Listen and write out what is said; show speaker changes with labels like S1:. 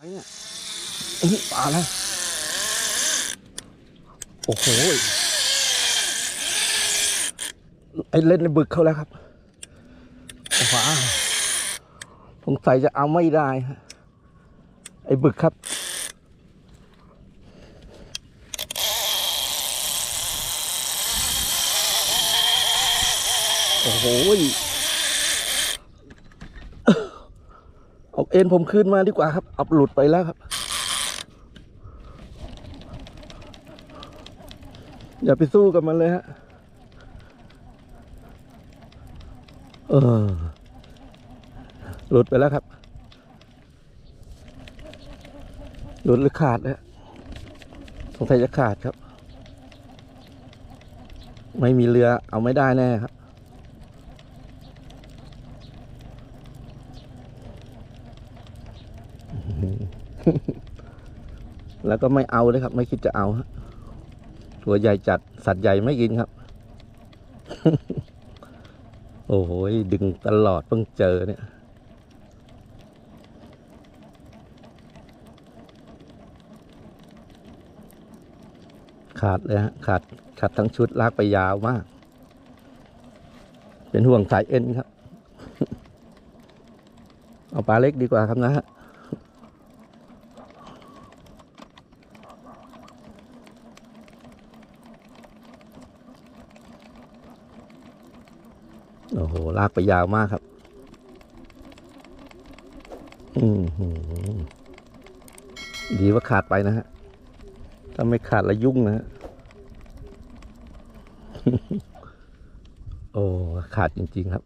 S1: ไอ้เนี่ยไอ้ยปลาแล้วโอ้โหไอ้เล่นในบึกเขาแล้วครับว้าสงสัยจะเอาไม่ได้ฮะไอ้บึกครับ โอ้โห เอาเอ็นผมขึ้นมาดีกว่าครับเอาหลุดไปแล้วครับ อย่าไปสู้กับมันเลยฮะ เออ หลุดไปแล้วครับ หลุดหรือขาดแล้วสงสัยจะขาดครับ ไม่มีเรือเอาไม่ได้แน่ครับ แล้วก็ไม่เอาเลยครับ ไม่คิดจะเอาตัวใหญ่จัดสัตว์ใหญ่ไม่กินครับ โอ้โหดึงตลอดเพิ่งเจอเนี่ยขาดเลยฮะขาดขาดทั้งชุดลากไปยาวมาก เป็นห่วงสายเอ็นครับ เอาปลาเล็กดีกว่าครับนะฮะ โอ้โห ลากไปยาวมากครับ อืมหือดีว่าขาดไปนะฮะ ถ้าไม่ขาดละยุ่งนะฮะ โอ้ ขาดจริง ๆ ครับ